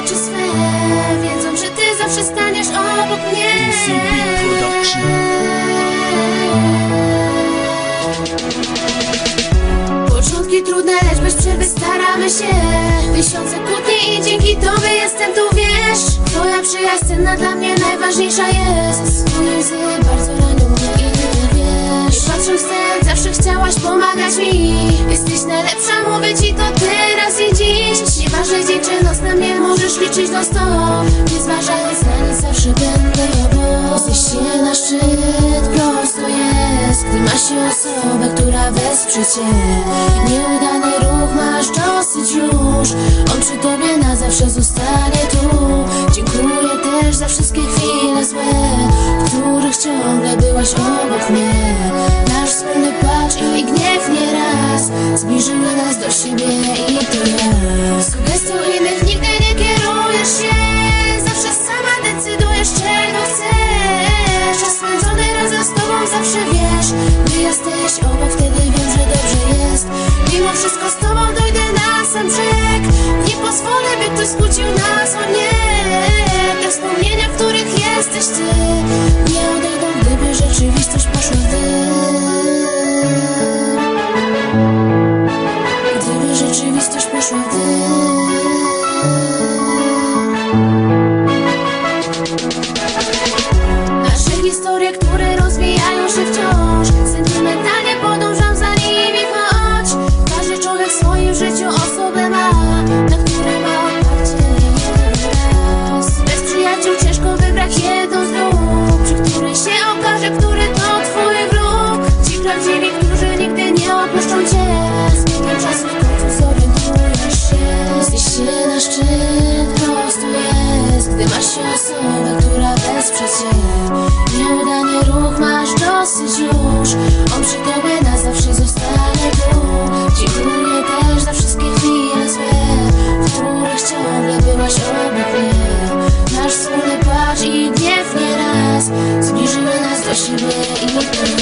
oczy swe. Wiedzą, że ty zawsze staniesz obok mnie. Początki trudne, lecz bez przerwy staramy się. Tysiące kłótni i dzięki tobie jestem tu, wiesz. Twoja przyjaźń cenna dla mnie najważniejsza jest. Twoje łzy bardzo ranią mnie i ty to wiesz I patrząc w sen, zawsze chciałaś pomagać mi. Jesteś najlepsza, mówię ci to teraz dzień czy noc, na mnie możesz liczyć do stop Nie zważając na nic, zawsze będę obok Jesteś na szczyt, prosto jest. Gdy ma się osobę, która wesprze cię. Nieudany ruch masz dosyć już. On przy tobie na zawsze zostanie tu. Dziękuję też za wszystkie chwile złe W których ciągle byłaś obok mnie. Nasz wspólny płacz i gniew nieraz Zbliżyły nas do siebie i to ja rzeczywistość poszła w Gdyby rzeczywistość poszła w dym która wesprze cię Nieudany ruch masz dosyć już. On przy tobie na zawsze zostanie tu Dziękuję też za wszystkie chwile złe. W których ciągle byłaś obok mnie. Nasz wspólny płacz i gniew nieraz Zbliżyły nas do siebie i